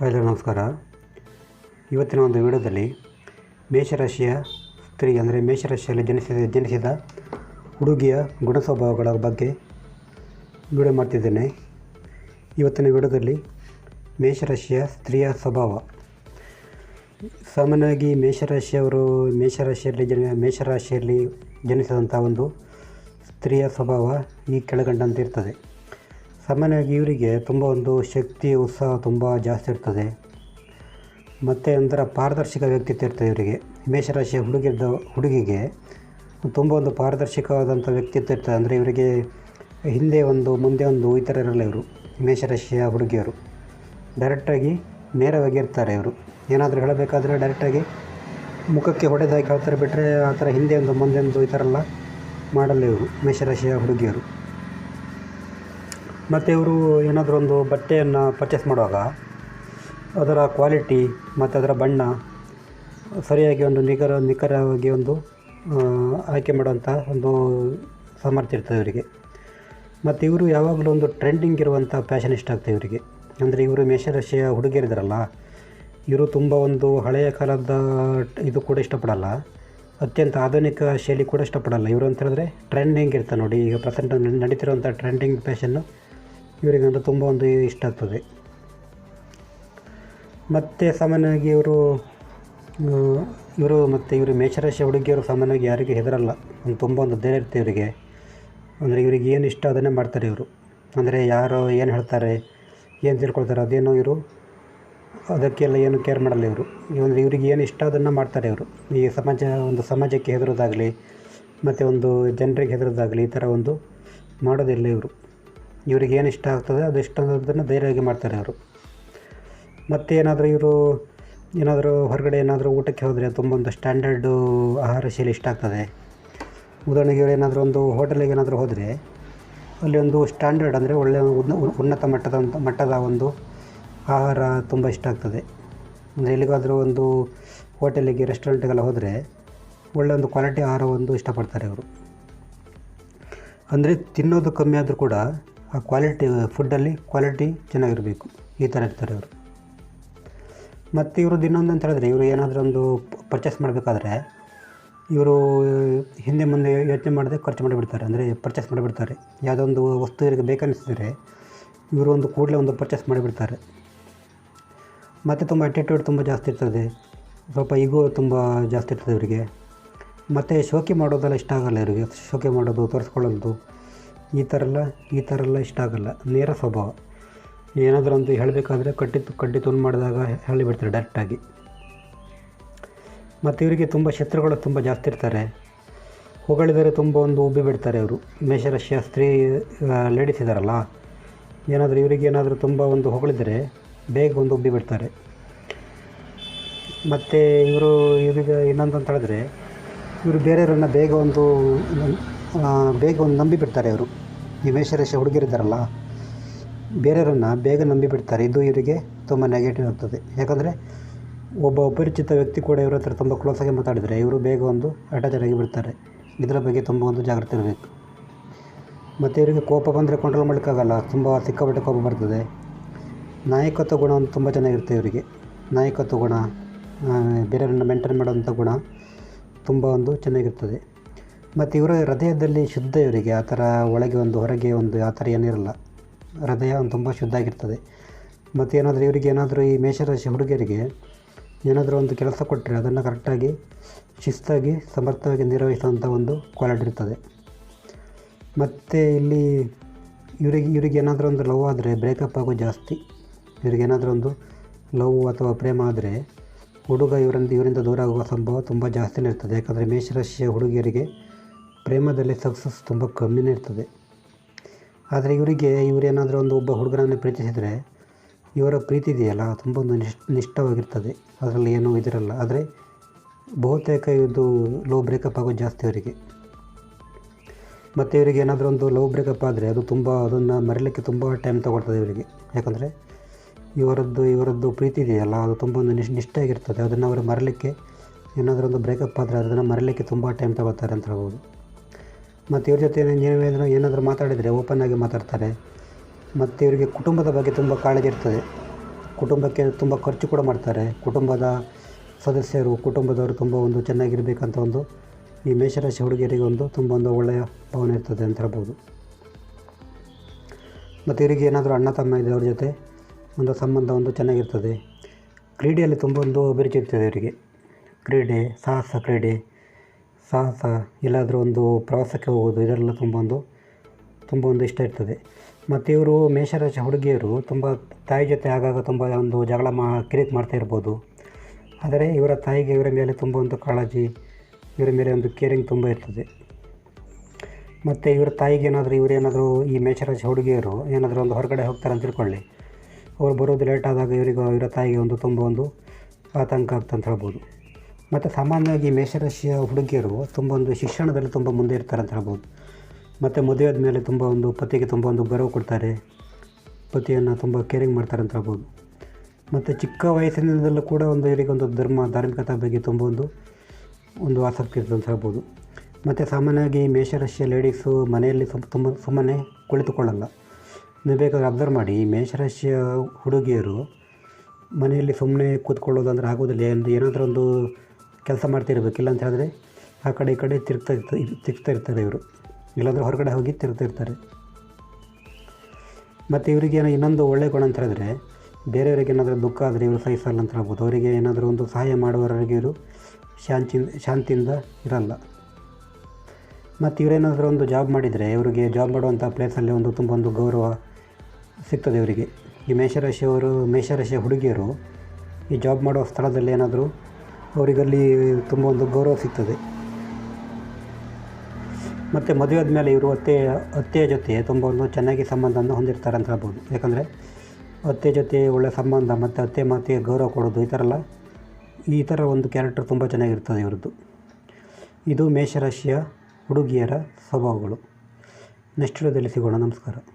ಎಲ್ಲರಿಗೂ ನಮಸ್ಕಾರ. ಇವತ್ತಿನ ಒಂದು ವಿಡಿಯೋದಲ್ಲಿ ಮೇಷರಾಶಿಯ ಸ್ತ್ರೀ ಅಂದರೆ ಮೇಷರಾಶಿಯಲ್ಲಿ ಜನಿಸಿದ ಜನಿಸಿದ ಹುಡುಗಿಯ ಗುಣ ಸ್ವಭಾವಗಳ ಬಗ್ಗೆ ವಿಡಿಯೋ ಮಾಡ್ತಿದ್ದೇನೆ. ಇವತ್ತಿನ ವಿಡಿಯೋದಲ್ಲಿ ಮೇಷರಾಶಿಯ ಸ್ತ್ರೀಯ ಸ್ವಭಾವ. ಸಾಮಾನ್ಯವಾಗಿ ಮೇಷರಾಶಿಯವರು ಮೇಷರಾಶಿಯಲ್ಲಿ ಜನ ಮೇಷರಾಶಿಯಲ್ಲಿ ಜನಿಸಿದಂಥ ಒಂದು ಸ್ತ್ರೀಯ ಸ್ವಭಾವ ಈ ಕೆಳಗಂಡಂತೆ ಇರ್ತದೆ. ಸಾಮಾನ್ಯವಾಗಿ ಇವರಿಗೆ ತುಂಬ ಒಂದು ಶಕ್ತಿ, ಉತ್ಸಾಹ ತುಂಬ ಜಾಸ್ತಿ ಇರ್ತದೆ. ಮತ್ತು ಒಂಥರ ಪಾರದರ್ಶಕ ವ್ಯಕ್ತಿತ್ವ ಇರ್ತದೆ ಇವರಿಗೆ. ಮೇಷರಾಶಿಯ ಹುಡುಗಿದ್ದ ಹುಡುಗಿಗೆ ತುಂಬ ಒಂದು ಪಾರದರ್ಶಕವಾದಂಥ ವ್ಯಕ್ತಿತ್ವ ಇರ್ತದೆ. ಅಂದರೆ ಇವರಿಗೆ ಹಿಂದೆ ಒಂದು, ಮುಂದೆ ಒಂದು ಈ ಥರ ಇರಲ್ಲ ಇವರು ಮೇಷರಾಶಿಯ ಹುಡುಗಿಯರು. ಡೈರೆಕ್ಟಾಗಿ ನೇರವಾಗಿ ಇರ್ತಾರೆ ಇವರು. ಏನಾದರೂ ಹೇಳಬೇಕಾದ್ರೆ ಡೈರೆಕ್ಟಾಗಿ ಮುಖಕ್ಕೆ ಹೊಡೆದಾಗಿ ಹೇಳ್ತಾರೆ ಬಿಟ್ಟರೆ ಆ ಥರ ಹಿಂದೆ ಒಂದು, ಮುಂದೆ ಒಂದು ಈ ಥರ ಎಲ್ಲ ಮಾಡಲ್ಲ ಇವರು ಮೇಷರಾಶಿಯ ಹುಡುಗಿಯರು. ಮತ್ತು ಇವರು ಏನಾದರೂ ಒಂದು ಬಟ್ಟೆಯನ್ನು ಪರ್ಚೇಸ್ ಮಾಡುವಾಗ, ಅದರ ಕ್ವಾಲಿಟಿ ಮತ್ತು ಅದರ ಬಣ್ಣ ಸರಿಯಾಗಿ ಒಂದು ನಿಖರ, ನಿಖರವಾಗಿ ಒಂದು ಆಯ್ಕೆ ಮಾಡುವಂಥ ಒಂದು ಸಾಮರ್ಥ್ಯ ಇರ್ತದೆ ಇವರಿಗೆ. ಮತ್ತು ಇವರು ಯಾವಾಗಲೂ ಒಂದು ಟ್ರೆಂಡಿಂಗ್ ಇರುವಂಥ ಫ್ಯಾಷನ್ ಇಷ್ಟ ಆಗ್ತದೆ ಇವರಿಗೆ. ಅಂದರೆ ಇವರು ಮೇಷರಾಶಿಯ ಹುಡುಗಿಯರಿದ್ದಾರಲ್ಲ ಇವರು ತುಂಬ ಒಂದು ಹಳೆಯ ಕಾಲದ ಇದು ಕೂಡ ಇಷ್ಟಪಡಲ್ಲ, ಅತ್ಯಂತ ಆಧುನಿಕ ಶೈಲಿ ಕೂಡ ಇಷ್ಟಪಡಲ್ಲ. ಇವರು ಅಂತ ಹೇಳಿದ್ರೆ ಟ್ರೆಂಡಿಂಗ್ ಇರ್ತಾರೆ ನೋಡಿ, ಈಗ ಪ್ರೆಸೆಂಟ್ ನಡೀತಿರುವಂಥ ಟ್ರೆಂಡಿಂಗ್ ಫ್ಯಾಷನ್ನು ಇವರಿಗಂತೂ ತುಂಬ ಒಂದು ಇಷ್ಟ ಆಗ್ತದೆ. ಮತ್ತು ಸಾಮಾನ್ಯವಾಗಿ ಇವರು ಇವರು ಮತ್ತು ಇವರು ಮೇಷರಾಶಿ ಹುಡುಗಿಯರು ಸಾಮಾನ್ಯವಾಗಿ ಯಾರಿಗೂ ಹೆದರಲ್ಲ. ಒಂದು ತುಂಬ ಒಂದು ಧೈರ್ಯ ಇರುತ್ತೆ ಇವರಿಗೆ. ಅಂದರೆ ಇವರಿಗೆ ಏನು ಇಷ್ಟ ಅದನ್ನೇ ಮಾಡ್ತಾರೆ ಇವರು. ಅಂದರೆ ಯಾರು ಏನು ಹೇಳ್ತಾರೆ, ಏನು ತಿಳ್ಕೊಳ್ತಾರೆ, ಅದೇನೋ ಇವರು. ಅದಕ್ಕೆಲ್ಲ ಏನು ಕೇರ್ ಮಾಡಲ್ಲ ಇವರು. ಅಂದರೆ ಇವರಿಗೆ ಏನು ಇಷ್ಟ ಅದನ್ನು ಮಾಡ್ತಾರೆ ಇವರು. ಈ ಸಮಾಜ, ಒಂದು ಸಮಾಜಕ್ಕೆ ಹೆದರೋದಾಗಲಿ, ಮತ್ತು ಒಂದು ಜನರಿಗೆ ಹೆದರೋದಾಗಲಿ, ಈ ಥರ ಒಂದು ಮಾಡೋದಿಲ್ಲ ಇವರು. ಇವರಿಗೆ ಏನು ಇಷ್ಟ ಆಗ್ತದೆ ಅದು ಇಷ್ಟ ಅನ್ನೋದನ್ನು ಧೈರ್ಯವಾಗಿ ಮಾಡ್ತಾರೆ ಅವರು ಮತ್ತು ಏನಾದರೂ ಇವರು ಏನಾದರೂ ಹೊರಗಡೆ ಏನಾದರೂ ಊಟಕ್ಕೆ ಹೋದರೆ ತುಂಬ ಒಂದು ಸ್ಟ್ಯಾಂಡರ್ಡು ಆಹಾರ ಶೈಲಿ ಇಷ್ಟ ಆಗ್ತದೆ. ಉದಾಹರಣೆಗೆ ಇವರು ಏನಾದರೂ ಒಂದು ಹೋಟೆಲಿಗೆ ಏನಾದರೂ ಹೋದರೆ ಅಲ್ಲಿ ಒಂದು ಸ್ಟ್ಯಾಂಡರ್ಡ್ ಅಂದರೆ ಒಳ್ಳೆಯ ಉನ್ನ- ಉನ್ನತ ಮಟ್ಟದ ಮಟ್ಟದ ಒಂದು ಆಹಾರ ತುಂಬ ಇಷ್ಟ ಆಗ್ತದೆ. ಅಂದರೆ ಎಲ್ಲಿಗಾದರೂ ಒಂದು ಹೋಟೆಲಿಗೆ ರೆಸ್ಟೋರೆಂಟ್ಗೆಲ್ಲ ಹೋದರೆ ಒಳ್ಳೆಯ ಒಂದು ಕ್ವಾಲಿಟಿ ಆಹಾರ ಒಂದು ಇಷ್ಟಪಡ್ತಾರೆ ಅವರು ಅಂದರೆ ತಿನ್ನೋದು ಕಮ್ಮಿ ಆದರೂ ಕೂಡ ಆ ಕ್ವಾಲಿಟಿ ಫುಡ್ಡಲ್ಲಿ ಕ್ವಾಲಿಟಿ ಚೆನ್ನಾಗಿರಬೇಕು. ಈ ಥರ ಇರ್ತಾರೆ ಅವರು ಮತ್ತು ಇವ್ರದ್ದು ಇನ್ನೊಂದು ಅಂತ ಹೇಳಿದ್ರೆ, ಇವರು ಏನಾದರೂ ಒಂದು ಪರ್ಚೇಸ್ ಮಾಡಬೇಕಾದ್ರೆ, ಇವರು ಹಿಂದೆ ಮುಂದೆ ಯೋಚನೆ ಮಾಡದೆ ಖರ್ಚು ಮಾಡಿಬಿಡ್ತಾರೆ. ಅಂದರೆ ಪರ್ಚೇಸ್ ಮಾಡಿಬಿಡ್ತಾರೆ. ಯಾವುದೋ ಒಂದು ವಸ್ತು ಇವರಿಗೆ ಬೇಕನ್ನಿಸಿದರೆ ಇವರು ಒಂದು ಕೂಡಲೇ ಒಂದು ಪರ್ಚೇಸ್ ಮಾಡಿಬಿಡ್ತಾರೆ. ಮತ್ತು ತುಂಬ ಅಟಿಟ್ಯೂಡ್ ತುಂಬ ಜಾಸ್ತಿ ಇರ್ತದೆ. ಸ್ವಲ್ಪ ಈಗೋ ತುಂಬ ಜಾಸ್ತಿ ಇರ್ತದೆ ಇವರಿಗೆ. ಮತ್ತು ಶೋಕಿ ಮಾಡೋದೆಲ್ಲ ಇಷ್ಟ ಆಗಲ್ಲ ಇವರಿಗೆ. ಶೋಕಿ ಮಾಡೋದು, ತೋರಿಸ್ಕೊಳ್ಳೋದು ಈ ಥರ ಎಲ್ಲ, ಈ ಥರ ಎಲ್ಲ ಇಷ್ಟ ಆಗಲ್ಲ. ನೇರ ಸ್ವಭಾವ. ಏನಾದರೂ ಅಂತ ಹೇಳಬೇಕಾದ್ರೆ ಕಟ್ಟಿ ಕಡ್ಡಿ ತುಂಡು ಮಾಡಿದಾಗ ಹೇಳಿಬಿಡ್ತಾರೆ ಡೈರೆಕ್ಟಾಗಿ ಮತ್ತು ಇವರಿಗೆ ತುಂಬ ಶತ್ರುಗಳು ತುಂಬ ಜಾಸ್ತಿ ಇರ್ತಾರೆ. ಹೊಗಳಿದರೆ ತುಂಬ ಒಂದು ಉಬ್ಬಿ ಬಿಡ್ತಾರೆ ಇವರು. ಮೇಷರಾಶಿಯ ಸ್ತ್ರೀ ಲೇಡೀಸ್ ಇದ್ದಾರಲ್ಲ ಏನಾದರೂ ಇವರಿಗೆ ಏನಾದರೂ ತುಂಬ ಒಂದು ಹೊಗಳಿದರೆ ಬೇಗ ಒಂದು ಉಬ್ಬಿ ಬಿಡ್ತಾರೆ. ಮತ್ತು ಇವರು, ಇವರಿಗೆ ಇನ್ನೊಂದು ಅಂತ ಹೇಳಿದ್ರೆ, ಇವರು ಬೇರೆಯವ್ರನ್ನ ಬೇಗ ಒಂದು ಬೇಗ ಒಂದು ನಂಬಿ ಬಿಡ್ತಾರೆ ಇವರು. ಈ ಮೇಷರಾಶಿ ಹುಡುಗಿರಿದ್ದಾರಲ್ಲ, ಬೇರೆಯವರನ್ನು ಬೇಗ ನಂಬಿ ಬಿಡ್ತಾರೆ ಇದು ಇವರಿಗೆ ತುಂಬ ನೆಗೆಟಿವ್ ಆಗ್ತದೆ. ಯಾಕಂದರೆ ಒಬ್ಬ ಅಪರಿಚಿತ ವ್ಯಕ್ತಿ ಕೂಡ ಇವ್ರ ಹತ್ರ ತುಂಬ ಕ್ಲೋಸಾಗಿ ಮಾತಾಡಿದರೆ ಇವರು ಬೇಗ ಒಂದು ಅಟ್ಯಾಚರ್ ಆಗಿ ಬಿಡ್ತಾರೆ. ಇದರ ಬಗ್ಗೆ ತುಂಬ ಒಂದು ಜಾಗ್ರತೆ ಇರಬೇಕು. ಮತ್ತು ಇವರಿಗೆ ಕೋಪ ಬಂದರೆ ಕಂಟ್ರೋಲ್ ಮಾಡೋಕ್ಕಾಗಲ್ಲ ತುಂಬ ಸಿಕ್ಕಾಪಟ್ಟೆ ಕೋಪ ಬರ್ತದೆ. ನಾಯಕತ್ವ ಗುಣ ಒಂದು ತುಂಬ ಚೆನ್ನಾಗಿರುತ್ತೆ ಇವರಿಗೆ. ನಾಯಕತ್ವ ಗುಣ ಬೇರೆಯವ್ರನ್ನ ಮೇಂಟೈನ್ ಮಾಡೋವಂಥ ಗುಣ ತುಂಬ ಒಂದು ಚೆನ್ನಾಗಿರ್ತದೆ. ಮತ್ತು ಇವರ ಹೃದಯದಲ್ಲಿ ಶುದ್ಧ ಇವರಿಗೆ, ಆ ಥರ ಒಳಗೆ ಒಂದು, ಹೊರಗೆ ಒಂದು, ಆ ಥರ ಏನಿರಲ್ಲ ಹೃದಯ ಒಂದು ತುಂಬ ಶುದ್ಧ ಆಗಿರ್ತದೆ. ಮತ್ತು ಏನಾದರೂ ಇವರಿಗೆ ಏನಾದರೂ ಈ ಮೇಷರಾಶಿ ಹುಡುಗಿಯರಿಗೆ ಏನಾದರೂ ಒಂದು ಕೆಲಸ ಕೊಟ್ಟರೆ ಅದನ್ನು ಕರೆಕ್ಟಾಗಿ, ಶಿಸ್ತಾಗಿ, ಸಮರ್ಥವಾಗಿ ನಿರ್ವಹಿಸುವಂಥ ಒಂದು ಕ್ವಾಲಿಟಿ ಇರ್ತದೆ. ಮತ್ತು ಇಲ್ಲಿ ಇವರಿಗೆ ಇವರಿಗೆ ಏನಾದರೂ ಒಂದು ಲವ್ ಆದರೆ ಬ್ರೇಕಪ್ ಆಗೋ ಜಾಸ್ತಿ, ಇವರಿಗೆ ಏನಾದರೂ ಒಂದು ಲವ್ ಅಥವಾ ಪ್ರೇಮ ಆದರೆ ಹುಡುಗ ಇವರಿಂದ ಇವರಿಂದ ದೂರ ಆಗುವ ಸಂಭವ ತುಂಬ ಜಾಸ್ತಿನೇ ಇರ್ತದೆ. ಯಾಕಂದರೆ ಮೇಷರಾಶಿಯ ಹುಡುಗಿಯರಿಗೆ ಪ್ರೇಮದಲ್ಲಿ ಸಕ್ಸಸ್ ತುಂಬ ಕಮ್ಮಿನೇ ಇರ್ತದೆ. ಆದರೆ ಇವರಿಗೆ ಇವರೇನಾದರೂ ಒಂದು ಒಬ್ಬ ಹುಡುಗರನ್ನು ಪ್ರೀತಿಸಿದರೆ ಇವರ ಪ್ರೀತಿ ಇದೆಯಲ್ಲ ತುಂಬ ಒಂದು ನಿಷ್ಠ, ನಿಷ್ಠವಾಗಿರ್ತದೆ. ಅದರಲ್ಲಿ ಏನೂ ಇದಿರಲ್ಲ. ಆದರೆ ಬಹುತೇಕ ಇದು ಲವ್ ಬ್ರೇಕಪ್ ಆಗೋದು ಜಾಸ್ತಿ ಅವರಿಗೆ. ಮತ್ತು ಇವರಿಗೆ ಏನಾದರೂ ಒಂದು ಲವ್ ಬ್ರೇಕಪ್ ಆದರೆ ಅದು ತುಂಬ, ಅದನ್ನು ಮರೀಲಿಕ್ಕೆ ತುಂಬ ಟೈಮ್ ತೊಗೊಳ್ತದೆ ಇವರಿಗೆ. ಯಾಕಂದರೆ ಇವರದ್ದು ಇವರದ್ದು ಪ್ರೀತಿ ಇದೆಯಲ್ಲ, ಅದು ತುಂಬ ಒಂದು ನಿಶ್ ಆಗಿರ್ತದೆ ಅದನ್ನು ಅವರು ಮರಲಿಕ್ಕೆ ಏನಾದರೂ ಒಂದು ಬ್ರೇಕಪ್ ಆದರೆ ಅದನ್ನು ಮರಲಿಕ್ಕೆ ತುಂಬ ಟೈಮ್ ತಗೋತಾರೆ ಅಂತ ಹೇಳ್ಬೋದು. ಮತ್ತು ಇವ್ರ ಜೊತೆ ನೀವೇನಾದರೂ ಏನಾದರೂ ಮಾತಾಡಿದರೆ ಓಪನ್ ಆಗಿ ಮಾತಾಡ್ತಾರೆ. ಮತ್ತು ಇವರಿಗೆ ಕುಟುಂಬದ ಬಗ್ಗೆ ತುಂಬ ಕಾಳಜಿ ಇರ್ತದೆ. ಕುಟುಂಬಕ್ಕೆ ತುಂಬ ಖರ್ಚು ಕೂಡ ಮಾಡ್ತಾರೆ. ಕುಟುಂಬದ ಸದಸ್ಯರು, ಕುಟುಂಬದವರು ತುಂಬ ಒಂದು ಚೆನ್ನಾಗಿರಬೇಕಂತ ಒಂದು ಈ ಮೇಷರಾಶಿ ಹುಡುಗಿಯರಿಗೆ ಒಂದು ತುಂಬ ಒಂದು ಒಳ್ಳೆಯ ಭಾವನೆ ಇರ್ತದೆ ಅಂತ ಹೇಳ್ಬೋದು. ಮತ್ತು ಇವರಿಗೆ ಏನಾದರೂ ಅಣ್ಣ, ತಮ್ಮ ಇದೆ ಅವ್ರ ಜೊತೆ ಒಂದು ಸಂಬಂಧ ಒಂದು ಚೆನ್ನಾಗಿರ್ತದೆ. ಕ್ರೀಡೆಯಲ್ಲಿ ತುಂಬ ಒಂದು ಅಭಿರುಚಿ ಇರ್ತದೆ ಇವರಿಗೆ. ಕ್ರೀಡೆ, ಸಾಹಸ ಕ್ರೀಡೆ ಸಾಹಸ, ಎಲ್ಲಾದರೂ ಒಂದು ಪ್ರವಾಸಕ್ಕೆ ಹೋಗೋದು, ಇದೆಲ್ಲ ತುಂಬ ಒಂದು ತುಂಬ ಒಂದು ಇಷ್ಟ ಇರ್ತದೆ. ಮತ್ತು ಇವರು ಮೇಷರಾಶಿ ಹುಡುಗಿಯರು ತುಂಬ ತಾಯಿ ಜೊತೆ ಆಗಾಗ ತುಂಬ ಒಂದು ಜಗಳ ಮಾ, ಕಿರಿಕ್ ಮಾಡ್ತಾ ಇರ್ಬೋದು. ಆದರೆ ಇವರ ತಾಯಿಗೆ ಇವರ ಮೇಲೆ ತುಂಬ ಒಂದು ಕಾಳಜಿ, ಇವರ ಮೇಲೆ ಒಂದು ಕೇರಿಂಗ್ ತುಂಬ ಇರ್ತದೆ. ಮತ್ತು ಇವರ ತಾಯಿಗೆ ಏನಾದರೂ ಇವರೇನಾದರೂ ಈ ಮೇಷರಾಶಿ ಹುಡುಗಿಯರು ಏನಾದರೂ ಒಂದು ಹೊರಗಡೆ ಹೋಗ್ತಾರೆ ಅಂತ ತಿಳ್ಕೊಳ್ಳಿ. ಅವ್ರು ಬರೋದು ಲೇಟ್ ಆದಾಗ ಇವರಿಗೆ, ಇವರ ತಾಯಿಗೆ ಒಂದು ತುಂಬ ಒಂದು ಆತಂಕ ಆಗ್ತಂತ ಹೇಳ್ಬೋದು. ಮತ್ತು ಸಾಮಾನ್ಯವಾಗಿ ಮೇಷರಾಶಿಯ ಹುಡುಗಿಯರು ತುಂಬ ಒಂದು ಶಿಕ್ಷಣದಲ್ಲಿ ತುಂಬ ಮುಂದೆ ಇರ್ತಾರೆ ಅಂತ ಹೇಳ್ಬೋದು. ಮತ್ತು ಮದುವೆ ಆದಮೇಲೆ ತುಂಬ ಒಂದು ಪತಿಗೆ ತುಂಬ ಒಂದು ಗೌರವ ಕೊಡ್ತಾರೆ. ಪತಿಯನ್ನು ತುಂಬ ಕೇರಿಂಗ್ ಮಾಡ್ತಾರೆ ಅಂತ ಹೇಳ್ಬೋದು. ಮತ್ತು ಚಿಕ್ಕ ವಯಸ್ಸಿನಿಂದಲೂ ಕೂಡ ಒಂದು ಇವರಿಗೊಂದು ಧರ್ಮ, ಧಾರ್ಮಿಕತೆ ಬಗ್ಗೆ ತುಂಬ ಒಂದು ಒಂದು ಆಸಕ್ತಿ ಇರ್ತದೆ ಅಂತ ಹೇಳ್ಬೋದು. ಮತ್ತು ಸಾಮಾನ್ಯವಾಗಿ ಮೇಷರಾಶಿಯ ಲೇಡೀಸು ಮನೆಯಲ್ಲಿ ಸ್ವಲ್ಪ ತುಂಬ ಸುಮ್ಮನೆ ಕುಳಿತುಕೊಳ್ಳಲ್ಲ. ನೀವು ಬೇಕಾದ್ರೆ ಅಬ್ಸರ್ವ್ ಮಾಡಿ ಮೇಷರಾಶಿಯ ಹುಡುಗಿಯರು ಮನೆಯಲ್ಲಿ ಸುಮ್ಮನೆ ಕೂತ್ಕೊಳ್ಳೋದಂದ್ರೆ ಆಗೋದಿಲ್ಲ. ಏನು, ಏನಾದರೂ ಒಂದು ಕೆಲಸ ಮಾಡ್ತಿರ್ಬೇಕು ಇಲ್ಲ ಅಂತ ಹೇಳಿದ್ರೆ ಆ ಕಡೆ ಈ ಕಡೆ ತಿರುಗ್ತಾ ಇರ್ತಾರೆ ತಿರುಗ್ತಾ ಇರ್ತಾರೆ ಇವರು. ಇಲ್ಲಾಂದರೆ ಹೊರಗಡೆ ಹೋಗಿ ತಿರುಗ್ತಾ ಇರ್ತಾರೆ. ಮತ್ತು ಇವರಿಗೆ ಏನೋ ಇನ್ನೊಂದು ಒಳ್ಳೆಯ ಗುಣ ಅಂತ ಹೇಳಿದ್ರೆ ಬೇರೆಯವರಿಗೆ ಏನಾದರೂ ದುಃಖ ಆದರೆ ಇವರು ಸಹಿಸಲ್ಲ ಅಂತ ಹೇಳ್ಬೋದು. ಅವರಿಗೆ ಏನಾದರೂ ಒಂದು ಸಹಾಯ ಮಾಡುವವರಿಗೆ ಇವರು ಶಾಂತಿ ಶಾಂತಿಯಿಂದ ಇರಲ್ಲ. ಮತ್ತು ಇವರೇನಾದರೂ ಒಂದು ಜಾಬ್ ಮಾಡಿದರೆ ಇವರಿಗೆ ಜಾಬ್ ಮಾಡುವಂಥ ಪ್ಲೇಸಲ್ಲಿ ಒಂದು ತುಂಬ ಒಂದು ಗೌರವ ಸಿಗ್ತದೆ ಇವರಿಗೆ. ಈ ಮೇಷರಾಶಿಯವರು ಮೇಷರಾಶಿಯ ಹುಡುಗಿಯರು ಈ ಜಾಬ್ ಮಾಡುವ ಸ್ಥಳದಲ್ಲಿ ಏನಾದರೂ ಅವರಿಗಲ್ಲಿ ತುಂಬ ಒಂದು ಗೌರವ ಸಿಗ್ತದೆ. ಮತ್ತು ಮದುವೆ ಆದಮೇಲೆ ಇವರು ಅತ್ತೆ, ಅತ್ತೆಯ ಜೊತೆ ತುಂಬ ಒಂದು ಚೆನ್ನಾಗಿ ಸಂಬಂಧವನ್ನು ಹೊಂದಿರ್ತಾರೆ ಅಂತ ಹೇಳ್ಬೋದು. ಯಾಕಂದರೆ ಅತ್ತೆ ಜೊತೆ ಒಳ್ಳೆಯ ಸಂಬಂಧ ಮತ್ತು ಅತ್ತೆ ಮಾತಿಗೆ ಗೌರವ ಕೊಡೋದು ಈ ಥರ ಎಲ್ಲ ಈ ಥರ ಒಂದು ಕ್ಯಾರೆಕ್ಟರ್ ತುಂಬ ಚೆನ್ನಾಗಿರ್ತದೆ ಇವ್ರದ್ದು. ಇದು ಮೇಷರಾಶಿಯ ಹುಡುಗಿಯರ ಸ್ವಭಾವಗಳು. ನೆಕ್ಸ್ಟ್ ವಿಡಿಯೋದಲ್ಲಿ ಸಿಗೋಣ. ನಮಸ್ಕಾರ.